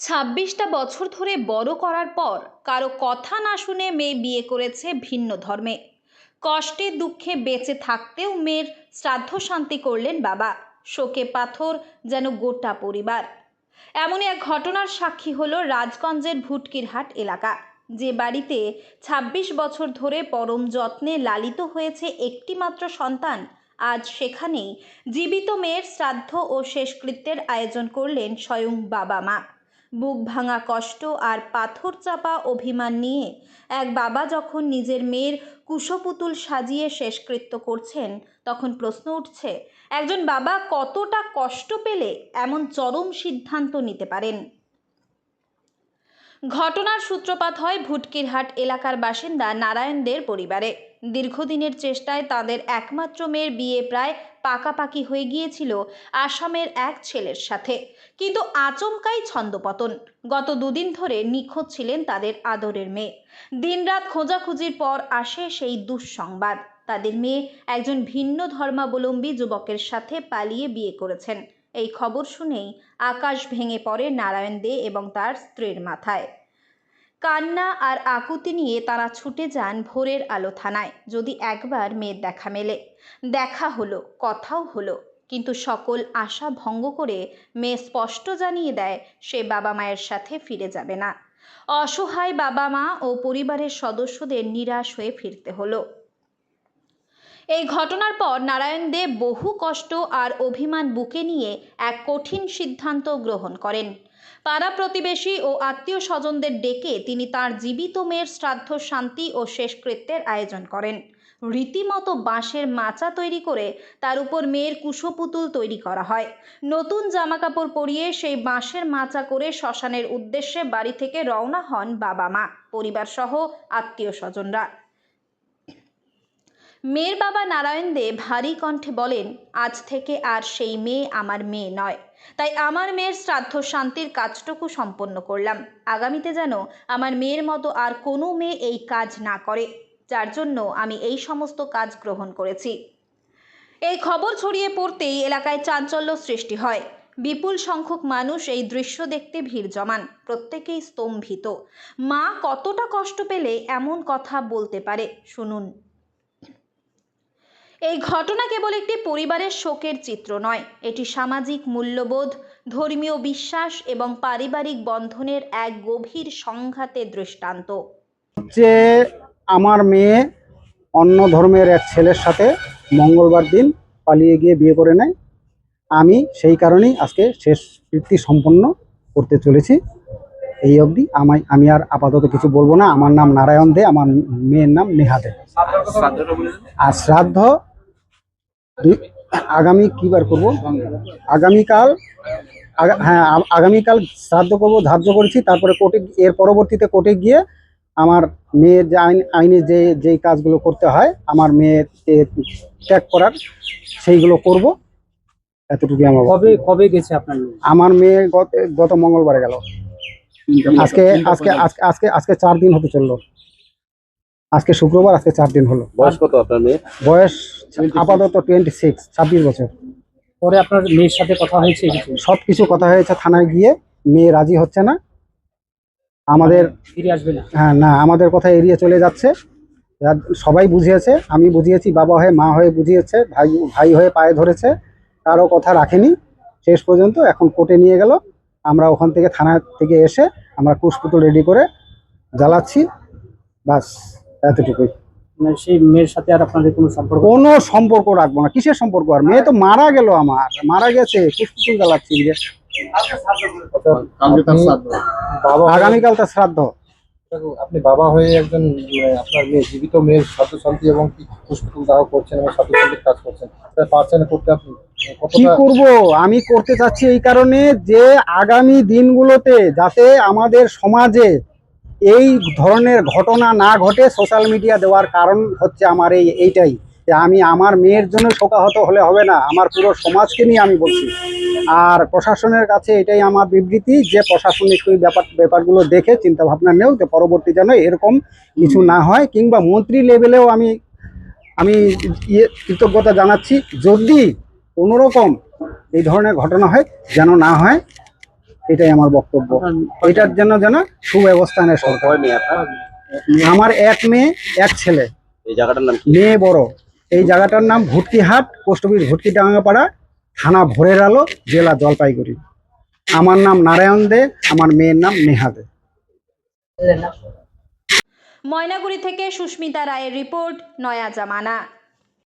ছাব্বিশটা বছর ধরে বড় করার পর কারও কথা না শুনে মেয়ে বিয়ে করেছে ভিন্ন ধর্মে। কষ্টে দুঃখে বেঁচে থাকতেও মেয়ের শ্রাদ্ধ শান্তি করলেন বাবা। শোকে পাথর যেন গোটা পরিবার। এমনই এক ঘটনার সাক্ষী হলো রাজগঞ্জের ভুটকিরহাট এলাকা। যে বাড়িতে ২৬ বছর ধরে পরম যত্নে লালিত হয়েছে একটিমাত্র সন্তান, আজ সেখানেই জীবিত মেয়ের শ্রাদ্ধ ও শেষকৃত্যের আয়োজন করলেন স্বয়ং বাবা মা বুক ভাঙা কষ্ট আর পাথর চাপা অভিমান নিয়ে এক বাবা যখন নিজের মেয়ের কুশপুতুল সাজিয়ে শেষকৃত্য করছেন, তখন প্রশ্ন উঠছে, একজন বাবা কতটা কষ্ট পেলে এমন চরম সিদ্ধান্ত নিতে পারেন? ঘটনার সূত্রপাত হয় ভুটকিরহাট এলাকার বাসিন্দা নারায়ণদের পরিবারে। দীর্ঘদিনের চেষ্টায় তাদের একমাত্র মেয়ের বিয়ে প্রায় পাকাপাকি হয়ে গিয়েছিল আসামের এক ছেলের সাথে। কিন্তু আচমকাই ছন্দপতন। গত দুদিন ধরে নিখোঁজ ছিলেন তাদের আদরের মেয়ে। দিনরাত খোঁজাখুঁজির পর আসে সেই দুঃসংবাদ। তাদের মেয়ে একজন ভিন্ন ধর্মাবলম্বী যুবকের সাথে পালিয়ে বিয়ে করেছেন। এই খবর শুনেই আকাশ ভেঙে পড়ে নারায়ণ দে এবং তার স্ত্রীর মাথায়। কান্না আর আকুতি নিয়ে তারা ছুটে যান ভোরের আলো থানায়। যদি একবার মেয়ের দেখা মেলে। দেখা হলো, কথাও হলো, কিন্তু সকল আশা ভঙ্গ করে মেয়ে স্পষ্ট জানিয়ে দেয়, সে বাবা মায়ের সাথে ফিরে যাবে না। অসহায় বাবা মা ও পরিবারের সদস্যদের নিরাশ হয়ে ফিরতে হলো। এই ঘটনার পর নারায়ণ দেব বহু কষ্ট আর অভিমান বুকে নিয়ে এক কঠিন সিদ্ধান্ত গ্রহণ করেন। পাড়া প্রতিবেশী ও আত্মীয় স্বজনদের ডেকে তিনি তার জীবিত মেয়ের শ্রাদ্ধ, শান্তি ও শেষকৃত্যের আয়োজন করেন। রীতিমতো বাঁশের মাচা তৈরি করে তার উপর মেয়ের কুশপুতুল তৈরি করা হয়। নতুন জামাকাপড় পরিয়ে সেই বাঁশের মাচা করে শ্মশানের উদ্দেশ্যে বাড়ি থেকে রওনা হন বাবা মা, পরিবারসহ আত্মীয় স্বজনরা। মেয়ের বাবা নারায়ণ দে ভারী কণ্ঠে বলেন, আজ থেকে আর সেই মেয়ে আমার মেয়ে নয়। তাই আমার মেয়ের শ্রাদ্ধ শান্তির কাজটুকু সম্পন্ন করলাম। আগামীতে যেন আমার মেয়ের মতো আর কোনো মেয়ে এই কাজ না করে, যার জন্য আমি এই সমস্ত কাজ গ্রহণ করেছি এই খবর ছড়িয়ে পড়তেই এলাকায় চাঞ্চল্য সৃষ্টি হয়। বিপুল সংখ্যক মানুষ এই দৃশ্য দেখতে ভিড় জমান, প্রত্যেকেই স্তম্ভিত। মা কতটা কষ্ট পেলে এমন কথা বলতে পারে, শুনুন। এই ঘটনা কেবল একটি পরিবারের শোকের চিত্র নয় এটি সামাজিক মূল্যবোধ ধর্মীয় বিশ্বাস এবং পারিবারিক বন্ধনের এক গভীর সংঘাতের দৃষ্টান্ত। যে আমার মেয়ে অন্য ধর্মের এক ছেলের সাথে মঙ্গলবার দিন পালিয়ে গিয়ে বিয়ে করে নেয় আমি সেই কারণেই আজকে শেষ কৃতি সম্পন্ন করতে চলেছি। এই অবধি আমায় আমি আর আপাতত কিছু বলব না। আমার নাম নারায়ণ দে আমার মেয়ের নাম নেহা দে। আর শ্রাদ্ধ আগামী কি বার করব? আগামীকাল আগা- হ্যাঁ আগামীকাল শ্রাদ্ধ করব ধার্য করেছি তারপরে কোর্টে এর পরবর্তীতে কোর্টে গিয়ে আমার মেয়ের যে আইন আইনে যে যেই কাজগুলো করতে হয় আমার মেয়েকে ত্যাগ করার সেইগুলো করব। এতটুকু আমার কবে কবে গেছে আপনার আমার মেয়ে গত গত মঙ্গলবারে গেল। আজকে আজকে আজকে আজকে আজকে চার দিন হতে চলল। আজকে শুক্রবার আজকে চার দিন হলো। বয়স কত আপনার মেয়ে বয়স আপাতত টোয়েন্টি সিক্স ছাব্বিশ বছর। পরে আপনার মেয়ের সাথে কথা হয়েছে সব কিছু কথা হয়েছে থানায় গিয়ে মেয়ে রাজি হচ্ছে না। আমাদের ফিরে আসবে না। হ্যাঁ না আমাদের কথা এড়িয়ে চলে যাচ্ছে। সবাই বুঝিয়েছে আমি বুঝিয়েছি বাবা হয়ে মা হয়ে বুঝিয়েছে ভাই ভাই হয়ে পায়ে ধরেছে কারও কথা রাখেনি। শেষ পর্যন্ত এখন কোর্টে নিয়ে গেল। আমরা ওখান থেকে থানা থেকে এসে আমরা কুশপুতুল রেডি করে জ্বালাচ্ছি। বাস। এতটুকুই। মানে সেই মেয়ের সাথে আর আপনাদের কোনো সম্পর্ক কোনো সম্পর্ক রাখব না। কিসের সম্পর্ক? আর মেয়ে তো মারা গেল আমার। মারা গেছে। কুশপুতুল জ্বালাচ্ছি যে। বাবা আগামীকাল তার শ্রাদ্ধ। আপনি বাবা হয়ে একজন আপনার মেয়ে জীবিত মেয়ের সাথে শান্তি এবং কি পুষ্পফুল দাহ করছেন এবং সাথে শান্তির কাজ করছেন পারছেন করতে আপনি? কি করব? আমি করতে চাচ্ছি এই কারণে যে আগামী দিনগুলোতে যাতে আমাদের সমাজে এই ধরনের ঘটনা না ঘটে সোশ্যাল মিডিয়া দেওয়ার কারণ হচ্ছে আমার এই, এইটাই। যে আমি আমার মেয়ের জন্য শোকাহত হলে হবে না, আমার পুরো সমাজকে নিয়ে আমি বলছি। আর প্রশাসনের কাছে এটাই আমার বিবৃতি যে প্রশাসনিক ওই ব্যাপার, ব্যাপারগুলো দেখে চিন্তা ভাবনা নেও যে পরবর্তী যেন এরকম কিছু না হয়, কিংবা মন্ত্রী লেভেলেও আমি আমি ইয়ে কৃতজ্ঞতা জানাচ্ছি, যদি কোনো রকম এই ধরনের ঘটনা হয়, যেন না হয় এটাই আমার বক্তব্য। এটার জন্য যেন সুব্যবস্থা নেয় সরকার। আমার এক মেয়ে এক ছেলে। এই জায়গাটার নাম মেয়ে বড়। এই জায়গাটার নাম ভুটকিহাট পোস্ট অফিস ভুটকি ডাঙ্গাপাড়া থানা ভোরের আলো জেলা জলপাইগুড়ি। আমার নাম নারায়ণ দে আমার মেয়ের নাম নেহা দে। ময়নাগুড়ি থেকে সুস্মিতা রায়ের রিপোর্ট নয়া জামানা।